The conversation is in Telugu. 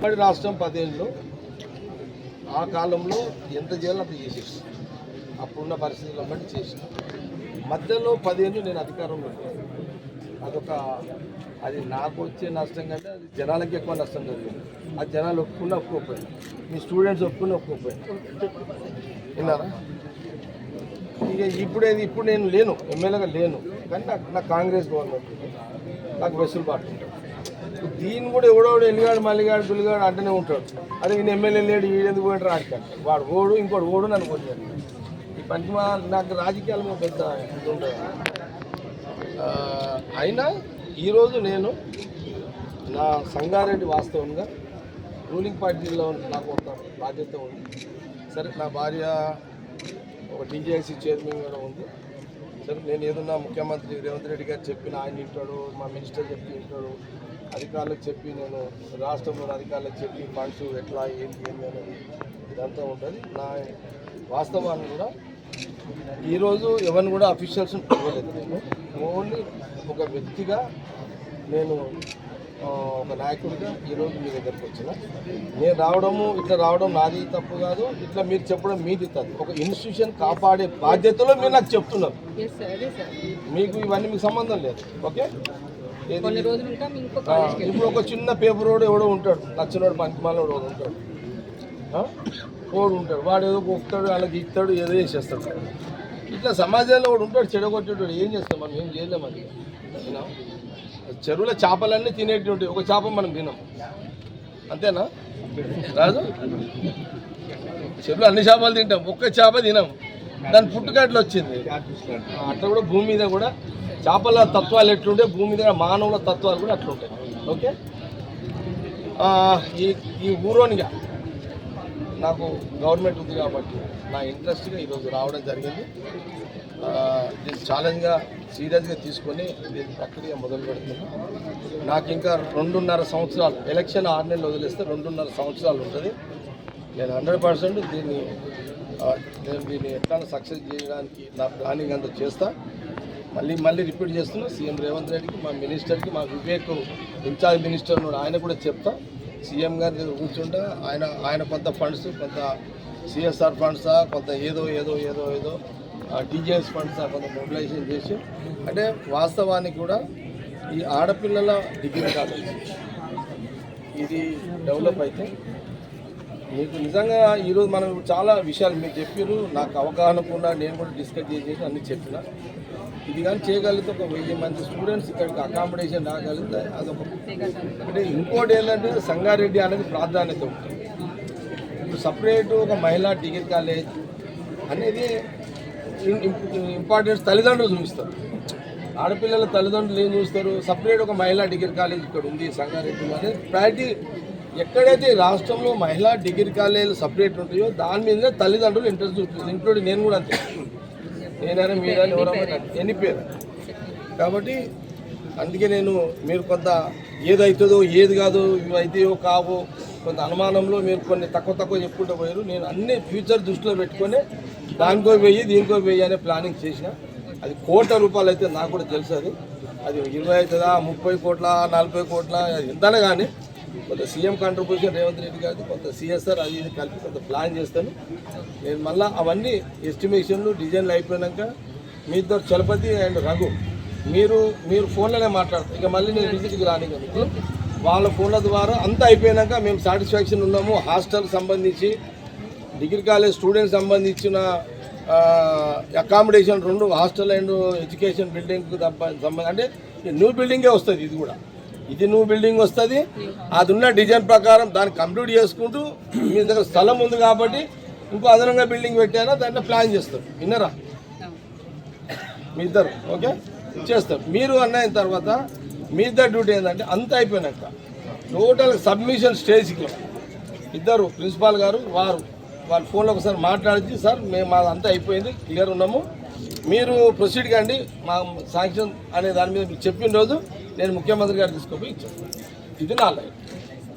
ఉమ్మడి రాష్ట్రం పదేళ్ళు ఆ కాలంలో ఎంత చేయాలో అంత చేసేసి. అప్పుడున్న పరిస్థితులను బట్టి చేసిన మధ్యలో పదేళ్ళు నేను అధికారంలో అదొక అది నాకు వచ్చే నష్టం కంటే అది జనాలకి ఎక్కువ నష్టం జరిగింది. ఆ జనాలు ఒప్పుకున్న ఒప్పుకోపోయారు మీ స్టూడెంట్స్ ఒప్పుకున్న ఒప్పుకోపోయారు విన్నారా? ఇక ఇప్పుడేది ఇప్పుడు నేను లేను ఎమ్మెల్యేగా లేను. కానీ నాకు నాకు కాంగ్రెస్ గవర్నమెంట్ నాకు వెసులుబాటు ఉంటుంది. దీన్ని కూడా ఎవడోడు ఎల్లిగాడు మల్లిగాడు దుల్లిగాడు అంటనే ఉంటాడు. అదే ఈయన ఎమ్మెల్యే లేడు ఈడెందుకు పోయింటారు ఆడికాడు వాడు ఓడు ఇంకోటి ఓడు నన్ను కొట్టాడు ఈ పంచమా నాకు రాజకీయాల మీద పెద్ద ఇది అయినా ఈరోజు నేను నా సంగారెడ్డి వాస్తవంగా రూలింగ్ పార్టీలో నాకు ఒక బాధ్యత ఉంది. సరే నా భార్య ఒక టీజేఐసీ చైర్మన్ కూడా ఉంది. సరే నేను ఏదన్నా ముఖ్యమంత్రి రేవంత్ రెడ్డి గారు చెప్పిన ఆయన వింటాడు మా మినిస్టర్ చెప్పి వింటాడు అధికారులకు చెప్పి నేను రాష్ట్రంలో అధికారులకు చెప్పి ఫండ్స్ ఎట్లా ఏంటి ఏంటి అనేది ఇదంతా ఉంటుంది. నా వాస్తవాన్ని కూడా ఈరోజు ఎవరిని కూడా అఫీషియల్స్ పిలవలేదు నేను. ఓన్లీ ఒక వ్యక్తిగా నేను ఒక నాయకుడిగా ఈరోజు మీ దగ్గరికి వచ్చిన. నేను రావడము ఇట్లా రావడం నాది తప్పు కాదు. ఇట్లా మీరు చెప్పడం మీది తప్పు. ఒక ఇన్స్టిట్యూషన్ కాపాడే బాధ్యతలో మీరు నాకు చెప్తున్నారు. మీకు ఇవన్నీ మీకు సంబంధం లేదు. ఓకే? ఇప్పుడు ఒక చిన్న పేపర్ రోడ్ ఎవడో ఉంటాడు. నచ్చినోడు ఒకడు ఉంటాడు? వాడు ఉంటాడు. వాడు ఏదో కొక్కుతాడు వాళ్ళకి ఇస్తాడు ఏదో చేసేస్తాడు. ఇట్లా సమాజంలో వాడు ఉంటాడు చెడగొట్టేటాడు. ఏం చేస్తాం మనం? ఏం చేయలేం అది అయినా చెరువుల చేపలన్నీ తినేటువంటి ఒక చేప మనం తినం. అంతేనా? రాజు? చెరువులు అన్ని చేపలు తింటాం. ఒక్క చేప తినం. దాని పుట్టుకట్లు వచ్చింది. అట్లా కూడా భూమి మీద కూడా చేపల తత్వాలు ఎట్లుంటే భూమి మీద మానవుల తత్వాలు కూడా అట్లుంటాయి. ఓకే? ఈ ఈ ఊరోనిగా. నాకు గవర్నమెంట్ ఉంది కాబట్టి నా ఇంట్రెస్ట్గా ఈరోజు రావడం జరిగింది. దీన్ని ఛాలెంజ్గా సీరియస్గా తీసుకొని దీన్ని ప్రక్రియ మొదలు పెడుతున్నాను. నాకు ఇంకా రెండున్నర సంవత్సరాలు ఎలక్షన్ ఆరు నెలలు వదిలేస్తే రెండున్నర సంవత్సరాలు ఉంటుంది. నేను హండ్రెడ్ పర్సెంట్ దీన్ని నేను దీన్ని ఎట్లా సక్సెస్ చేయడానికి నా ప్లానింగ్ అంతా చేస్తా. మళ్ళీ మళ్ళీ రిపీట్ చేస్తున్నా సీఎం రేవంత్ రెడ్డికి మా మినిస్టర్కి మా వివేక్ ఇన్ఛార్జ్ మినిస్టర్ ఉన్నాడు ఆయన కూడా చెప్తా. సీఎం గారి కూర్చుంటే కూర్చుంటా ఆయన ఆయన కొంత ఫండ్స్ కొంత సిఎస్ఆర్ ఫండ్సా కొంత ఏదో ఏదో ఏదో ఏదో టీజీఎస్ ఫండ్సా కొంత మొబిలైజేషన్ చేసి అంటే వాస్తవానికి కూడా ఈ ఆడపిల్లల డిగ్రీ కాలేజ్ ఇది డెవలప్ అయితే మీకు నిజంగా ఈరోజు మనం చాలా విషయాలు మీరు చెప్పారు నాకు అవగాహన కూడా నేను కూడా డిస్కస్ చేసేసి అన్ని చెప్పిన. ఇది కానీ చేయగలిగితే ఒక వెయ్యి మంది స్టూడెంట్స్ ఇక్కడికి అకామిడేషన్ రాగలిగితే అదొక అంటే ఇంకోటి ఏంటంటే సంగారెడ్డి అనేది ప్రాధాన్యత ఉంటుంది. ఇప్పుడు సపరేట్ ఒక మహిళా డిగ్రీ కాలేజ్ అనేది ఇంపార్టెన్స్ తల్లిదండ్రులు చూపిస్తారు. ఆడపిల్లల తల్లిదండ్రులు ఏం చూస్తారు? సపరేట్ ఒక మహిళా డిగ్రీ కాలేజ్ ఇక్కడ ఉంది సంగారెడ్డిలో అనేది. ప్రయారిటీ ఎక్కడైతే రాష్ట్రంలో మహిళా డిగ్రీ కాలేజీలు సపరేట్ ఉంటాయో దాని మీదనే తల్లిదండ్రులు ఇంట్రెస్ట్ చూపిస్తారు. ఇంక్లూడింగ్ నేను కూడా అంతే. నేనైనా మీరైనా ఎవరైనా ఎన్ని పేరు కాబట్టి అందుకే నేను మీరు కొంత ఏదైతుందో ఏది కాదు ఇవి అవుతాయో కావో కొంత అనుమానంలో మీరు కొన్ని తక్కువ తక్కువ చెప్పుకుంటూ పోయారు. నేను అన్ని ఫ్యూచర్ దృష్టిలో పెట్టుకొని దానికో వెయ్యి దీనికో వెయ్యి అనే ప్లానింగ్ చేసిన. అది కోట్ల రూపాయలు అయితే నాకు కూడా తెలుసు అది. అది ఇరవై అవుతుందా ముప్పై కోట్ల నలభై కోట్ల ఎంతనే కానీ కొంత సీఎం కాంట్రిబ్యూషన్ రేవంత్ రెడ్డి గారిది కొంత సిఎస్ఆర్ అది ఇది కలిపి కొంత ప్లాన్ చేస్తాను. నేను మళ్ళీ అవన్నీ ఎస్టిమేషన్లు డిజైన్లు అయిపోయాక మీ ఇద్దరు చలపతి అండ్ రఘు మీరు మీరు ఫోన్లోనే మాట్లాడతారు. ఇక మళ్ళీ నేను విజిట్కి రాని మీకు వాళ్ళ ఫోన్ల ద్వారా అంతా అయిపోయాక మేము సాటిస్ఫాక్షన్ ఉన్నాము. హాస్టల్ సంబంధించి డిగ్రీ కాలేజ్ స్టూడెంట్స్ సంబంధించిన అకామిడేషన్ రెండు హాస్టల్ అండ్ ఎడ్యుకేషన్ బిల్డింగ్ సంబంధించి అంటే న్యూ బిల్డింగే వస్తుంది ఇది కూడా. ఇది నువ్వు బిల్డింగ్ వస్తుంది. అది ఉన్న డిజైన్ ప్రకారం దాన్ని కంప్లీట్ చేసుకుంటూ మీ దగ్గర స్థలం ఉంది కాబట్టి ఇంకో అదనంగా బిల్డింగ్ పెట్టారా దాంట్లో ప్లాన్ చేస్తారు. విన్నరా? మీ ఇద్దరు ఓకే చేస్తారు. మీరు అన్నయిన తర్వాత మీ ఇద్దరు డ్యూటీ ఏంటంటే అంత అయిపోయినాక టోటల్ సబ్మిషన్ స్టేజ్కి ఇద్దరు ప్రిన్సిపాల్ గారు వారు వాళ్ళ ఫోన్లో ఒకసారి మాట్లాడించి సార్ మేము మాది అంతా అయిపోయింది క్లియర్ ఉన్నాము. మీరు ప్రొసీడ్ కండి మా శాంక్షన్ అనే దాని మీద మీకు చెప్పిన రోజు నేను ముఖ్యమంత్రి గారు తీసుకోపోయి ఇచ్చాను. ఇది నా లైఫ్.